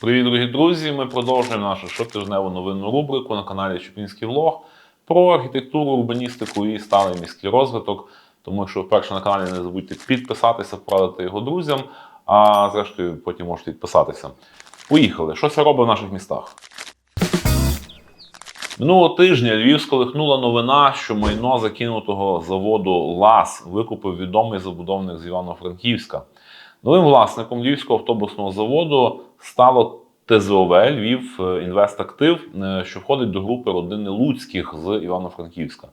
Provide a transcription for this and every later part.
Привіт, дорогі друзі! Ми продовжуємо нашу щотижневу новинну рубрику на каналі Чупінський влог про архітектуру, урбаністику і сталий міський розвиток. Тому, якщо вперше на каналі, не забудьте підписатися, вправити його друзям, а зрештою потім можете підписатися. Поїхали! Що це робить в наших містах? Минулого тижня Львів сколихнула новина, що майно закинутого заводу ЛАС викупив відомий забудовник з Івано-Франківська. Новим власником Львівського автобусного заводу стало ТЗОВ Львів е, Інвестактив, е, що входить до групи родини Луцьких з Івано-Франківська.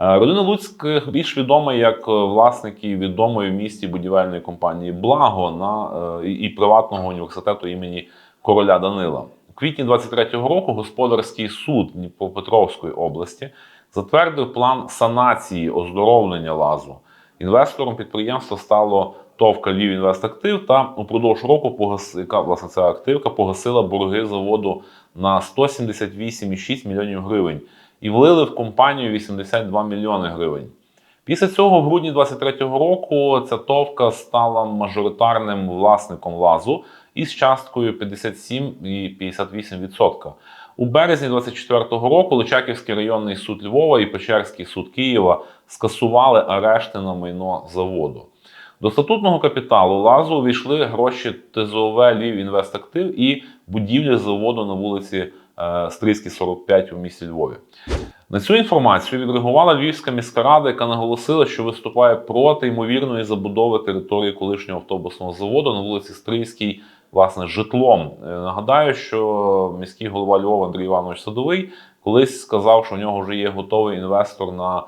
Е, Родина Луцьких більш відома як власники відомої в місті будівельної компанії Благо на і приватного університету імені короля Данила. У квітні 23-го року господарський суд Дніпропетровської області затвердив план санації оздоровлення лазу. Інвестором підприємства стало ТОВ Львів Інвестактив та упродовж року погас... яка власне ця активка погасила борги заводу на 178,6 мільйонів гривень і влили в компанію 82 мільйони гривень. Після цього, в грудні 23-го року, ця товка стала мажоритарним власником лазу із часткою 57,58%. У березні 24-го року Личаківський районний суд Львова і Печерський суд Києва скасували арешти на майно заводу. До статутного капіталу лазу увійшли гроші ТЗОВ Львів Інвестактив і будівлі заводу на вулиці е, Стрийській, 45 у місті Львові. На цю інформацію відреагувала Львівська міська рада, яка наголосила, що виступає проти ймовірної забудови території колишнього автобусного заводу на вулиці Стрийській, власне, житлом. Е, Нагадаю, що міський голова Львова Андрій Іванович Садовий колись сказав, що в нього вже є готовий інвестор на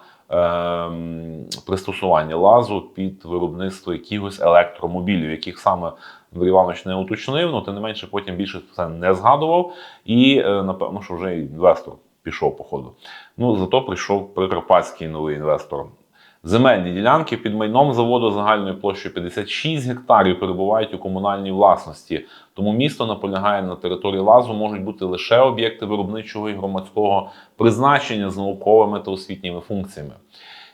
пристосування лазу під виробництво якихось електромобілів, яких саме Андрій Іванович не уточнив, але тим не менше потім більше це не згадував. І е, напевно, що вже інвестор пішов по ходу. Ну зато прийшов прикарпатський новий інвестор. Земельні ділянки під майном заводу загальною площею 56 гектарів перебувають у комунальній власності. Тому місто наполягає на території лазу можуть бути лише об'єкти виробничого і громадського призначення з науковими та освітніми функціями.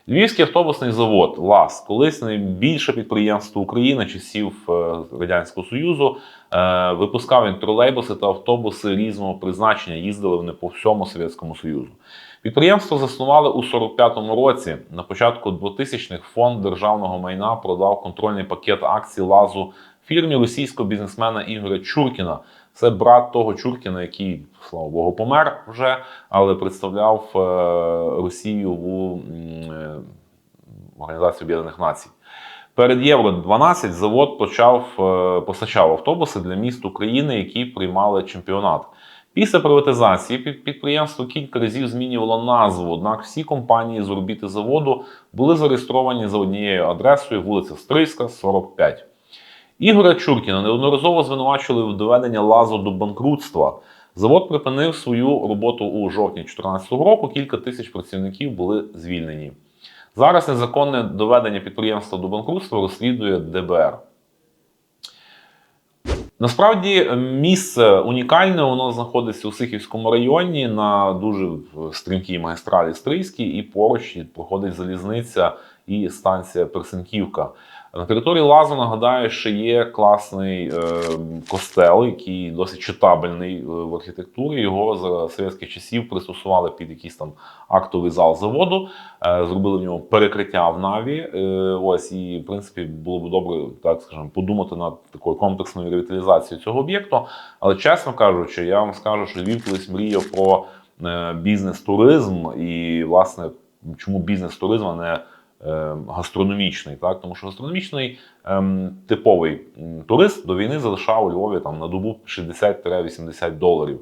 Львівський автобусний завод ЛАЗ, колись найбільше підприємство України часів е, Радянського Союзу, е, випускав він тролейбуси та автобуси різного призначення, їздили вони по всьому Совєтському Союзу. Підприємство заснували у 45-му році. На початку 2000-х фонд державного майна продав контрольний пакет акцій лазу фірмі російського бізнесмена Ігоря Чуркіна. Це брат того Чуркіна, який, слава Богу, помер вже, але представляв е, Росію в е, Організації Об'єднаних Націй. Перед Євро 12 завод почав е, постачав автобуси для міст України, які приймали чемпіонат. Після приватизації підприємство кілька разів змінювало назву, однак всі компанії з орбіти заводу були зареєстровані за однією адресою вулиця Стрийська, 45. Ігоря Чуркіна неодноразово звинувачували в доведення лазу до банкрутства. Завод припинив свою роботу у жовтні 2014 року. Кілька тисяч працівників були звільнені. Зараз незаконне доведення підприємства до банкрутства розслідує ДБР. Насправді місце унікальне, воно знаходиться у Сихівському районі на дуже стрімкій магістралі Стрийській, і поруч проходить залізниця і станція Персенківка. На території Лазу нагадаю, що є класний е, костел, який досить читабельний е, в архітектурі. Його за совєтських часів пристосували під якийсь там актовий зал заводу, е, зробили в нього перекриття в наві. Е, ось і в принципі було б добре, так скажемо, подумати над такою комплексною ревіталізацією цього об'єкту. Але чесно кажучи, я вам скажу, що Львів колись мріяв про е, бізнес-туризм і, власне, чому бізнес-туризм, а не гастрономічний, так тому що гастрономічний ем, типовий турист до війни залишав у Львові там на добу 60-80 доларів.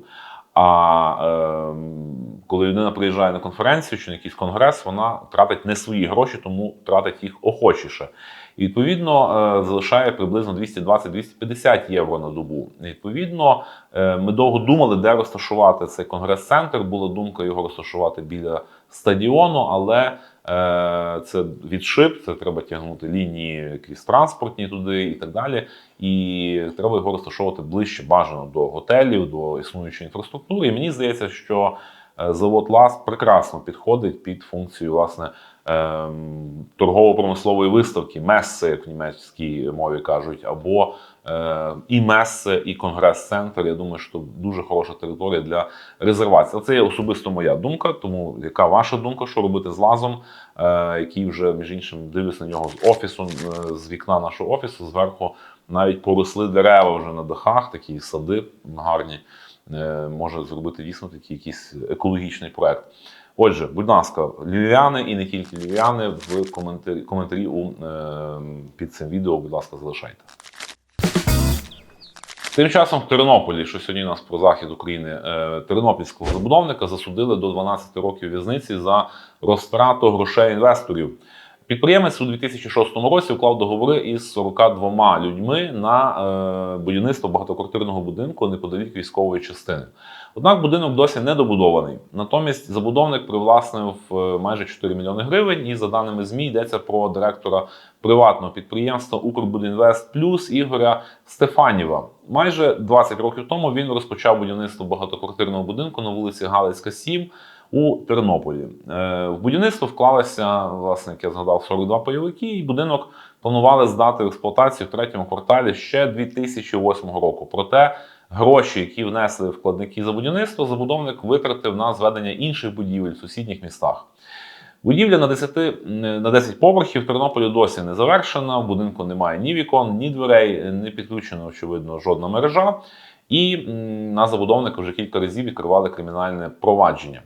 А ем, коли людина приїжджає на конференцію чи на якийсь конгрес, вона тратить не свої гроші, тому тратить їх охочіше. І відповідно е, залишає приблизно 220-250 євро на добу. І, Відповідно, е, ми довго думали, де розташувати цей конгрес-центр. Була думка його розташувати біля стадіону, але це відшип, це треба тягнути лінії крізь транспортні туди і так далі. І треба його розташовувати ближче бажано до готелів, до існуючої інфраструктури. І мені здається, що е, завод ЛАС прекрасно підходить під функцію власне ем, торгово-промислової виставки, меси, як в німецькій мові кажуть, або е, і меси, і конгрес-центр. Я думаю, що дуже хороша територія для резервації. Це є особисто моя думка. Тому яка ваша думка, що робити з лазом, е, який вже між іншим дивлюсь на нього з офісу, е, з вікна нашого офісу, зверху навіть поросли дерева вже на дахах, такі сади гарні. Е, може зробити дійсно такий якийсь екологічний проект. Отже, будь ласка, львів'яни і не тільки львів'яни в коментарі, коментарі у, е, під цим відео, будь ласка, залишайте. Тим часом в Тернополі, що сьогодні у нас про захід України, е, тернопільського забудовника засудили до 12 років в'язниці за розтрату грошей інвесторів. Підприємець у 2006 році уклав договори із 42 людьми на е, будівництво багатоквартирного будинку неподалік військової частини. Однак будинок досі не добудований. Натомість забудовник привласнив е, майже 4 мільйони гривень, і за даними ЗМІ йдеться про директора приватного підприємства Укрбудінвест Плюс Ігоря Стефаніва. Майже 20 років тому він розпочав будівництво багатоквартирного будинку на вулиці Галицька, 7 у Тернополі. Е, В будівництво вклалися, власне, як я згадав, 42 пайовики, і будинок планували здати в експлуатацію в третьому кварталі ще 2008 року. Проте гроші, які внесли вкладники за будівництво, забудовник витратив на зведення інших будівель в сусідніх містах. Будівля на 10, на 10 поверхів в Тернополі досі не завершена. В будинку немає ні вікон, ні дверей, не підключена, очевидно, жодна мережа. І на забудовника вже кілька разів відкривали кримінальне провадження.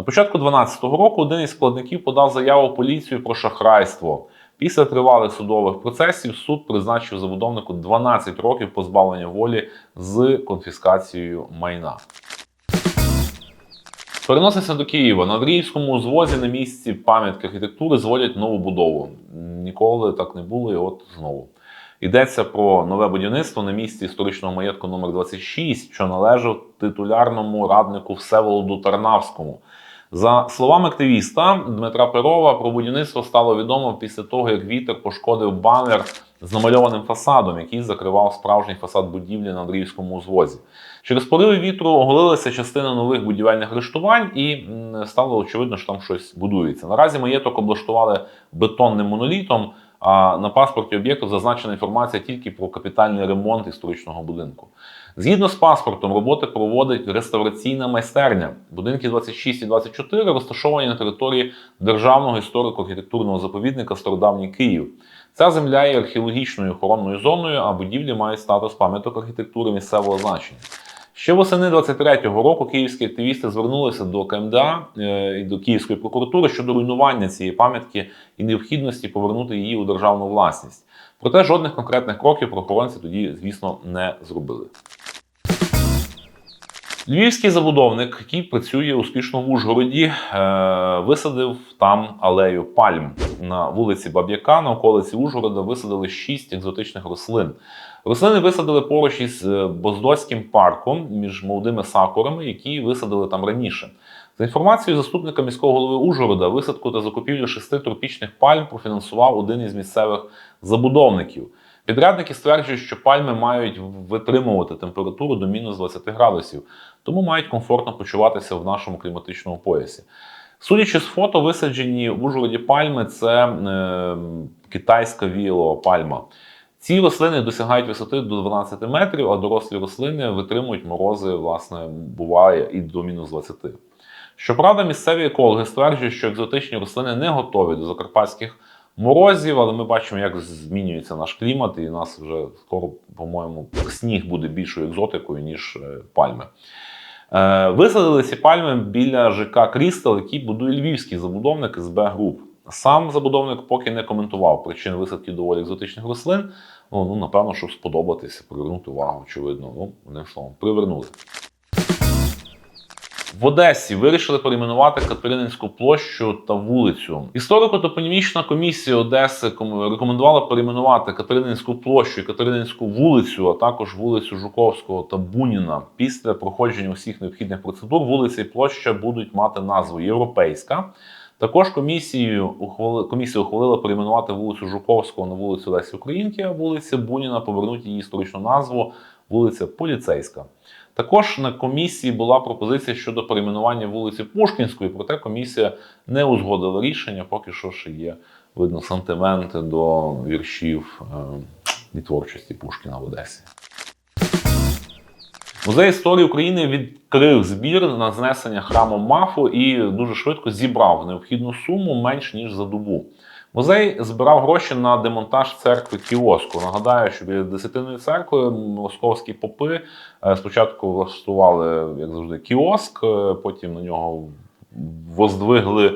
На початку 2012 року один із складників подав заяву поліцію про шахрайство. Після тривалих судових процесів суд призначив забудовнику 12 років позбавлення волі з конфіскацією майна. Переноситься до Києва. На Андріївському узвозі на місці пам'ятки архітектури зводять нову будову. Ніколи так не було, і от знову. Йдеться про нове будівництво на місці історичного маєтку номер 26 що належав титулярному раднику Всеволоду Тарнавському. За словами активіста Дмитра Перова, про будівництво стало відомо після того, як вітер пошкодив банер з намальованим фасадом, який закривав справжній фасад будівлі на Андріївському узвозі. Через пориви вітру оголилася частина нових будівельних арештувань, і стало очевидно, що там щось будується. Наразі маєток облаштували бетонним монолітом. А на паспорті об'єкту зазначена інформація тільки про капітальний ремонт історичного будинку. Згідно з паспортом, роботи проводить реставраційна майстерня. Будинки 26 і 24 розташовані на території Державного історико-архітектурного заповідника Стародавній Київ. Ця земля є археологічною охоронною зоною, а будівлі мають статус пам'яток архітектури місцевого значення. Ще восени 23-го року київські активісти звернулися до КМДА е, і до Київської прокуратури щодо руйнування цієї пам'ятки і необхідності повернути її у державну власність. Проте жодних конкретних кроків правоохоронці тоді, звісно, не зробили. Львівський забудовник, який працює успішно в Ужгороді, е, висадив там алею пальм на вулиці Баб'яка. На околиці Ужгорода висадили шість екзотичних рослин. Рослини висадили поруч із е, Боздоським парком між молодими сакурами, які висадили там раніше. За інформацією заступника міського голови Ужгорода, висадку та закупівлю шести тропічних пальм профінансував один із місцевих забудовників. Підрядники стверджують, що пальми мають витримувати температуру до мінус 20 градусів, тому мають комфортно почуватися в нашому кліматичному поясі. Судячи з фото, висаджені в Ужгороді пальми це е, китайська віялова пальма. Ці рослини досягають висоти до 12 метрів, а дорослі рослини витримують морози, власне, буває і до мінус 20. Щоправда, місцеві екологи стверджують, що екзотичні рослини не готові до закарпатських морозів, але ми бачимо, як змінюється наш клімат, і нас вже скоро, по-моєму, сніг буде більшою екзотикою, ніж е, пальми. Е, Висадили ці пальми біля ЖК Крістал, який будує львівський забудовник СБ Груп. Сам забудовник поки не коментував причин висадки доволі екзотичних рослин. Ну, ну напевно, щоб сподобатися, привернути увагу, очевидно. Ну, одним словом, привернули. В Одесі вирішили перейменувати Катерининську площу та вулицю. Історико-топонімічна комісія Одеси ком- рекомендувала перейменувати Катерининську площу і Катерининську вулицю, а також вулицю Жуковського та Буніна. Після проходження усіх необхідних процедур вулиця і площа будуть мати назву Європейська Також комісією ухвали, комісія ухвалила перейменувати вулицю Жуковського на вулицю Лесі Українки, а вулиця Буніна повернути її історичну назву вулиця Поліцейська. Також на комісії була пропозиція щодо перейменування вулиці Пушкінської, проте комісія не узгодила рішення, поки що ще є видно сантименти до віршів е, і творчості Пушкіна в Одесі. Музей історії України відкрив збір на знесення храму Мафу і дуже швидко зібрав необхідну суму менш ніж за добу. Музей збирав гроші на демонтаж церкви кіоску. Нагадаю, що біля Десятиної церкви московські попи е, спочатку влаштували, як завжди, кіоск, е, потім на нього воздвигли е,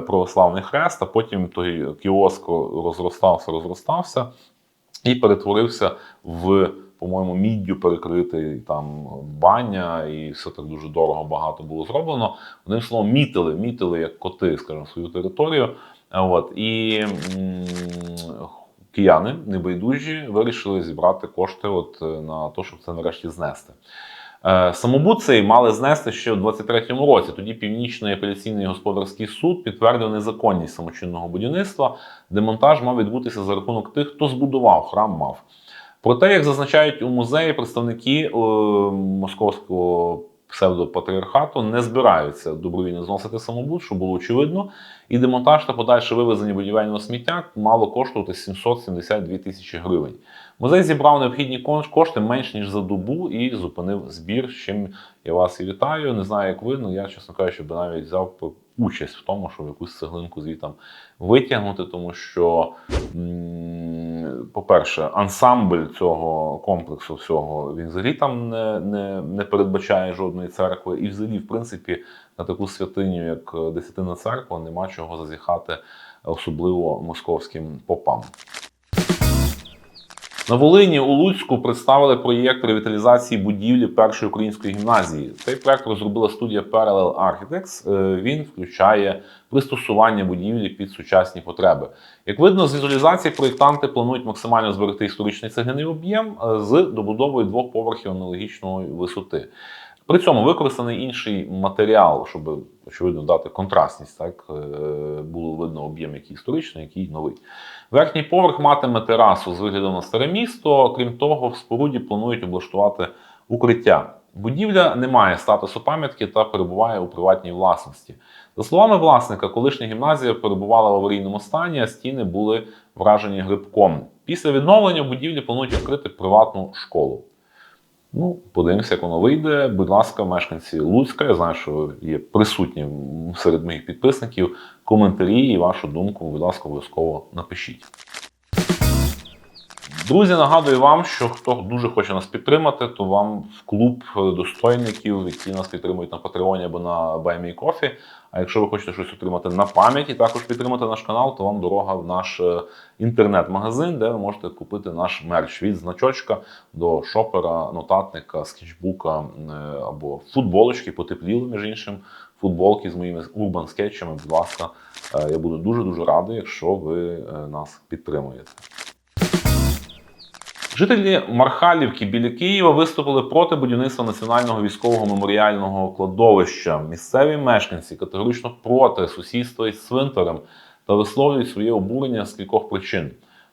православний хрест, а потім той кіоск розростався, розростався і перетворився в, по-моєму, міддю перекритий там баня, і все так дуже дорого багато було зроблено. Одним словом, мітили, мітили як коти, скажімо, свою територію. От і кияни небайдужі вирішили зібрати кошти от на те, щоб це нарешті знести. Е, Самобут цей мали знести ще в 23-му році. Тоді Північний апеляційний господарський суд підтвердив незаконність самочинного будівництва. Демонтаж мав відбутися за рахунок тих, хто збудував храм мав. Проте, як зазначають у музеї, представники е, московського псевдопатріархату не збираються добровільно зносити самобут, що було очевидно. І демонтаж та подальше вивезення будівельного сміття мало коштувати 772 тисячі гривень. Музей зібрав необхідні кошти менш ніж за добу і зупинив збір. З чим я вас і вітаю. Не знаю, як ви, але я, чесно кажучи, би навіть взяв участь в тому, щоб якусь цеглинку звітам витягнути, тому що, по-перше, ансамбль цього комплексу всього він взагалі там не, не, не передбачає жодної церкви, і взагалі, в принципі, на таку святиню, як Десятина церква, нема чого зазіхати, особливо московським попам. На Волині у Луцьку представили проєкт ревіталізації будівлі першої української гімназії. Цей проєкт розробила студія Parallel Architects. Е, Він включає пристосування будівлі під сучасні потреби. Як видно, з візуалізації проєктанти планують максимально зберегти історичний цегляний об'єм е, з добудовою двох поверхів аналогічної висоти. При цьому використаний інший матеріал, щоб очевидно дати контрастність. Так е, було видно об'єм, який історичний, який новий. Верхній поверх матиме терасу з виглядом на старе місто. Крім того, в споруді планують облаштувати укриття. Будівля не має статусу пам'ятки та перебуває у приватній власності. За словами власника, колишня гімназія перебувала в аварійному стані, а стіни були вражені грибком. Після відновлення будівлі планують відкрити приватну школу. Ну, подивимося, як воно вийде. Будь ласка, мешканці Луцька. Я знаю, що є присутні серед моїх підписників. Коментарі і вашу думку, будь ласка, обов'язково напишіть. Друзі, нагадую вам, що хто дуже хоче нас підтримати, то вам в клуб достойників, які нас підтримують на Патреоні або на BuyMeCoffee. А якщо ви хочете щось отримати на пам'ять і також підтримати наш канал, то вам дорога в наш е, інтернет-магазин, де ви можете купити наш мерч від значочка до шопера, нотатника, скетчбука е, або футболочки, потепліли, між іншим, футболки з моїми урбан скетчами. Будь ласка, е, я буду дуже дуже радий, якщо ви нас підтримуєте. Жителі Мархалівки біля Києва виступили проти будівництва національного військового меморіального кладовища. Місцеві мешканці категорично проти сусідства із цвинтарем та висловлюють своє обурення з кількох причин.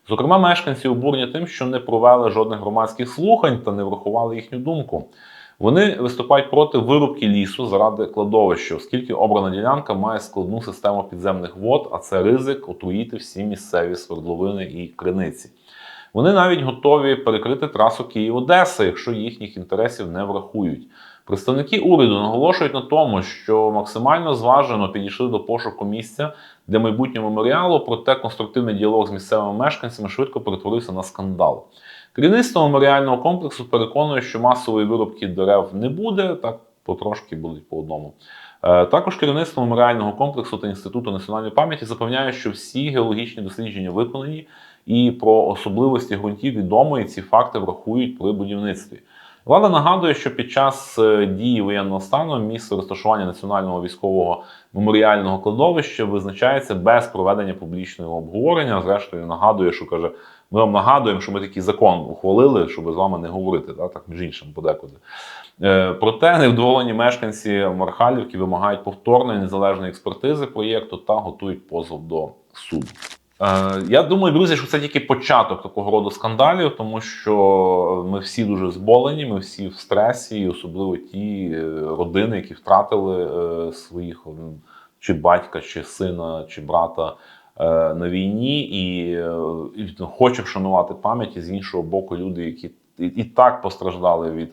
Зокрема, мешканці обурені тим, що не провели жодних громадських слухань та не врахували їхню думку. Вони виступають проти вирубки лісу заради кладовища, оскільки обрана ділянка має складну систему підземних вод, а це ризик отруїти всі місцеві свердловини і криниці. Вони навіть готові перекрити трасу Київ-Одеса, якщо їхніх інтересів не врахують. Представники уряду наголошують на тому, що максимально зважено підійшли до пошуку місця для майбутнього меморіалу, проте конструктивний діалог з місцевими мешканцями швидко перетворився на скандал. Керівництво меморіального комплексу переконує, що масової вирубки дерев не буде, так потрошки будуть по одному. Е, Також керівництво меморіального комплексу та інституту національної пам'яті запевняє, що всі геологічні дослідження виконані, і про особливості ґрунтів відомо, і ці факти врахують при будівництві. Влада нагадує, що під час е, дії воєнного стану місце розташування національного військового меморіального кладовища визначається без проведення публічного обговорення. Зрештою, нагадує, що каже Ми вам нагадуємо, що ми такий закон ухвалили, щоб з вами не говорити, да, так між іншим подекуди. Е, Проте невдоволені мешканці Мархалівки вимагають повторної незалежної експертизи проєкту та готують позов до суду. Е, Я думаю, друзі, що це тільки початок такого роду скандалів, тому що ми всі дуже зболені, ми всі в стресі, особливо ті е, родини, які втратили е, своїх чи батька, чи сина, чи брата на війні, і, хоче вшанувати пам'ять і з іншого боку, люди, які і, так постраждали від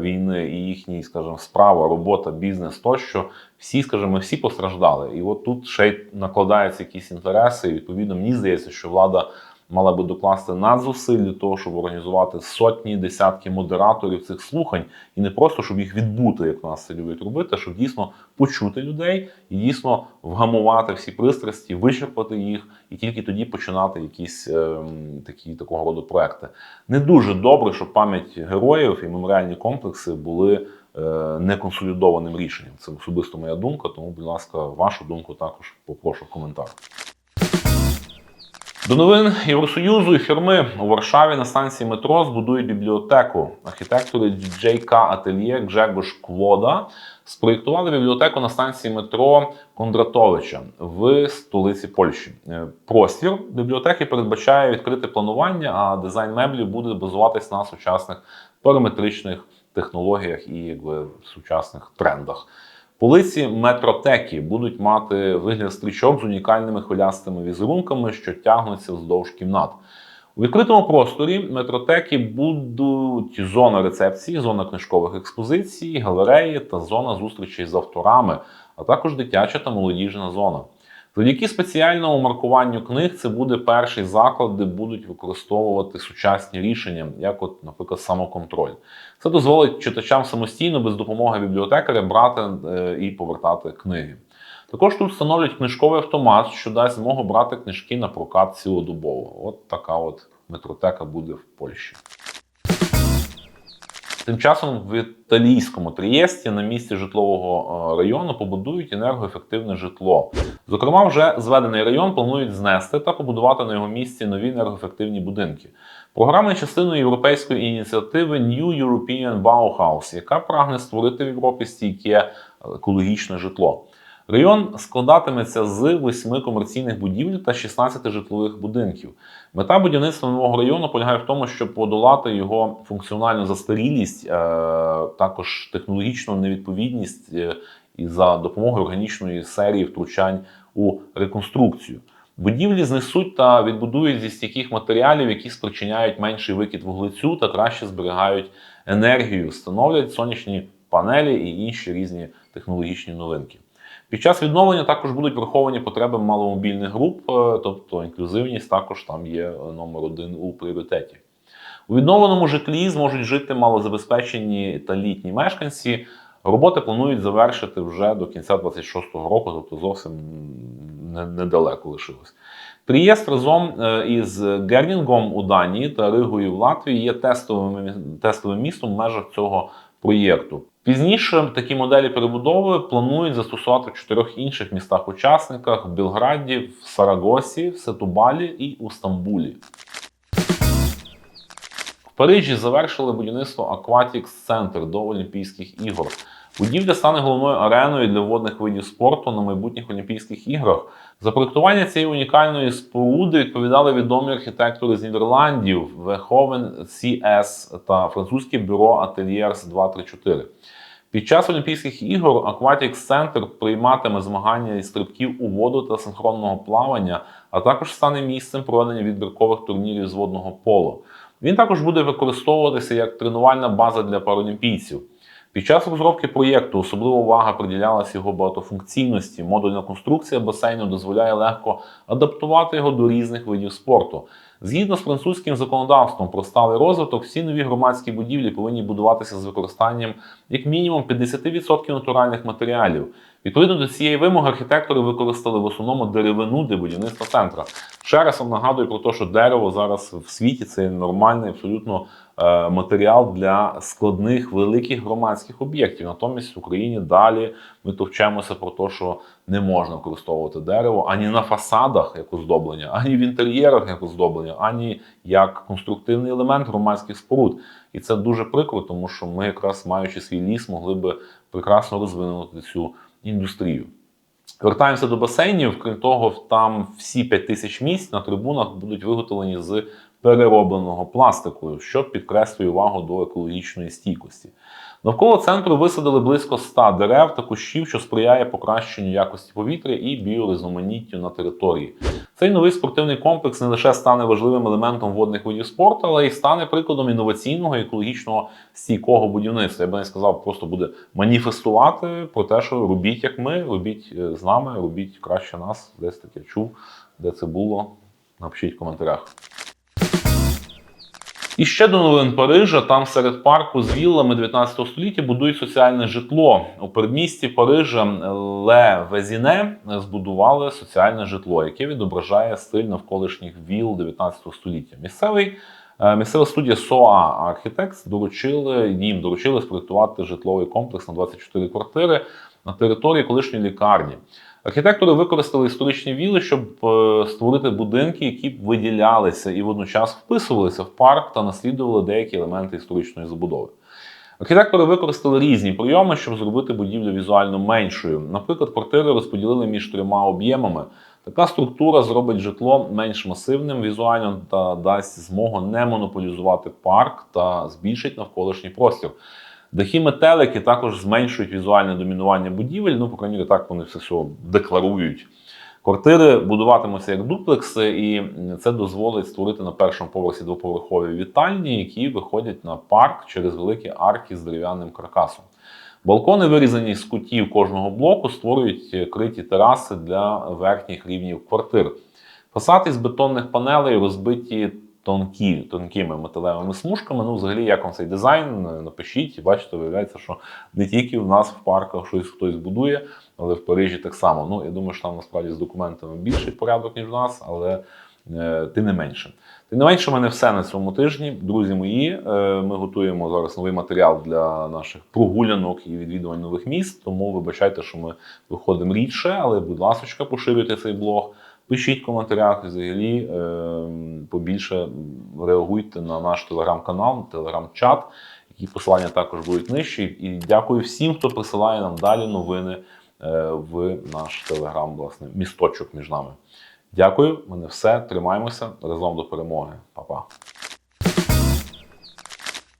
війни, і їхній, скажімо, справа, робота, бізнес тощо. Всі, скажімо, всі постраждали. І от тут ще й накладаються якісь інтереси. І відповідно, мені здається, що влада мала би докласти надзусиль для того, щоб організувати сотні, десятки модераторів цих слухань, і не просто щоб їх відбути, як нас це люблять робити, а щоб дійсно почути людей і дійсно вгамувати всі пристрасті, вичерпати їх, і тільки тоді починати якісь ем, такі такого роду проекти. Не дуже добре, щоб пам'ять героїв і меморіальні комплекси були е, неконсолідованим рішенням. Це особисто моя думка. Тому, будь ласка, вашу думку також попрошу в коментарях. До новин Євросоюзу і фірми у Варшаві на станції метро збудують бібліотеку. Архітектори JK Atelier Гжегош Клода спроєктували бібліотеку на станції метро Кондратовича в столиці Польщі. Е, Простір бібліотеки передбачає відкрите планування, а дизайн меблів буде базуватись на сучасних параметричних технологіях і якби сучасних трендах. Полиці метротекі будуть мати вигляд стрічок з унікальними хвилястими візерунками, що тягнуться вздовж кімнат. У відкритому просторі метротеки будуть зона рецепції, зона книжкових експозицій, галереї та зона зустрічей з авторами, а також дитяча та молодіжна зона. Завдяки спеціальному маркуванню книг це буде перший заклад, де будуть використовувати сучасні рішення, як, от, наприклад, самоконтроль. Це дозволить читачам самостійно без допомоги бібліотекаря брати е, і повертати книги. Також тут встановлять книжковий автомат, що дасть змогу брати книжки на прокат цілодобово. От така от метротека буде в Польщі. Тим часом в італійському Трієсті на місці житлового е, району побудують енергоефективне житло. Зокрема, вже зведений район планують знести та побудувати на його місці нові енергоефективні будинки. Програма є частиною європейської ініціативи New European Bauhaus, яка прагне створити в Європі стійке екологічне житло. Район складатиметься з восьми комерційних будівель та 16 житлових будинків. Мета будівництва нового району полягає в тому, щоб подолати його функціональну застарілість, е, також технологічну невідповідність е, і за допомогою органічної серії втручань у реконструкцію. Будівлі знесуть та відбудують зі стійких матеріалів, які спричиняють менший викид вуглецю та краще зберігають енергію, встановлять сонячні панелі і інші різні технологічні новинки. Під час відновлення також будуть враховані потреби маломобільних груп, е, тобто інклюзивність також там є е, номер один у пріоритеті. У відновленому житлі зможуть жити малозабезпечені та літні мешканці. Роботи планують завершити вже до кінця 26-го року, тобто зовсім недалеко лишилось. Трієст разом е, із Гернінгом у Данії та Ригою в Латвії є тестовим, тестовим містом в межах цього проєкту. Пізніше такі моделі перебудови планують застосувати в чотирьох інших містах-учасниках: в Білграді, в Сарагосі, в Сетубалі і у Стамбулі. В Парижі завершили будівництво Aquatics Center до Олімпійських ігор. Будівля стане головною ареною для водних видів спорту на майбутніх Олімпійських іграх. За проєктування цієї унікальної споруди відповідали відомі архітектори з Нідерландів Веховен CS та французьке бюро Ateliers 234. Під час Олімпійських ігор Aquatics Center прийматиме змагання із стрибків у воду та синхронного плавання, а також стане місцем проведення відбіркових турнірів з водного поло. Він також буде використовуватися як тренувальна база для паралімпійців. Під час розробки проєкту особлива увага приділялася його багатофункційності. Модульна конструкція басейну дозволяє легко адаптувати його до різних видів спорту. Згідно з французьким законодавством про сталий розвиток, всі нові громадські будівлі повинні будуватися з використанням як мінімум 50% натуральних матеріалів. Відповідно до цієї вимоги, архітектори використали в основному деревину для будівництва центра. Ще раз вам нагадую про те, що дерево зараз в світі це нормальний, абсолютно матеріал для складних великих громадських об'єктів. Натомість в Україні далі ми товчемося про те, що не можна використовувати дерево ані на фасадах як оздоблення, ані в інтер'єрах як оздоблення, ані як конструктивний елемент громадських споруд. І це дуже прикро, тому що ми, якраз маючи свій ліс, могли би прекрасно розвинути цю індустрію. Вертаємося до басейнів. Крім того, там всі 5 тисяч місць на трибунах будуть виготовлені з переробленого пластику, що підкреслює увагу до екологічної стійкості. Навколо центру висадили близько 100 дерев та кущів, що сприяє покращенню якості повітря і біорізноманіттю на території. Цей новий спортивний комплекс не лише стане важливим елементом водних видів спорту, але й стане прикладом інноваційного екологічного стійкого будівництва. Я би не сказав, просто буде маніфестувати про те, що робіть як ми, робіть е, з нами, робіть краще нас. Десь таке чув, де це було. Напишіть в коментарях. І ще до новин Парижа, там серед парку з віллами 19 століття будують соціальне житло. У передмісті Парижа Ле Везіне збудували соціальне житло, яке відображає стиль навколишніх віл 19 століття. Місцевий е, місцева студія SOA Architects доручили їм доручили спроектувати житловий комплекс на 24 квартири на території колишньої лікарні. Архітектори використали історичні віли, щоб е, створити будинки, які б виділялися і водночас вписувалися в парк та наслідували деякі елементи історичної забудови. Архітектори використали різні прийоми, щоб зробити будівлю візуально меншою. Наприклад, квартири розподілили між трьома об'ємами. Така структура зробить житло менш масивним візуально та дасть змогу не монополізувати парк та збільшить навколишній простір. Дахи метелики також зменшують візуальне домінування будівель. Ну, по крайній мірі, так вони все все декларують. Квартири будуватимуться як дуплекси, і це дозволить створити на першому поверсі двоповерхові вітальні, які виходять на парк через великі арки з дерев'яним каркасом. Балкони, вирізані з кутів кожного блоку, створюють криті тераси для верхніх рівнів квартир. Фасад із бетонних панелей розбиті тонкі, тонкими металевими смужками. Ну, взагалі, як вам цей дизайн, напишіть, бачите, виявляється, що не тільки в нас в парках щось хтось будує, але в Парижі так само. Ну, я думаю, що там насправді з документами більший порядок, ніж в нас, але е, тим не менше. Тим не менше, в мене все на цьому тижні. Друзі мої, е, ми готуємо зараз новий матеріал для наших прогулянок і відвідувань нових міст. Тому вибачайте, що ми виходимо рідше, але, будь ласка, поширюйте цей блог. Пишіть в коментарях взагалі е, побільше реагуйте на наш телеграм-канал, телеграм-чат, які посилання також будуть нижчі. І дякую всім, хто присилає нам далі новини е, в наш телеграм, власне, місточок між нами. Дякую, мене все. Тримаємося разом до перемоги. Па-па.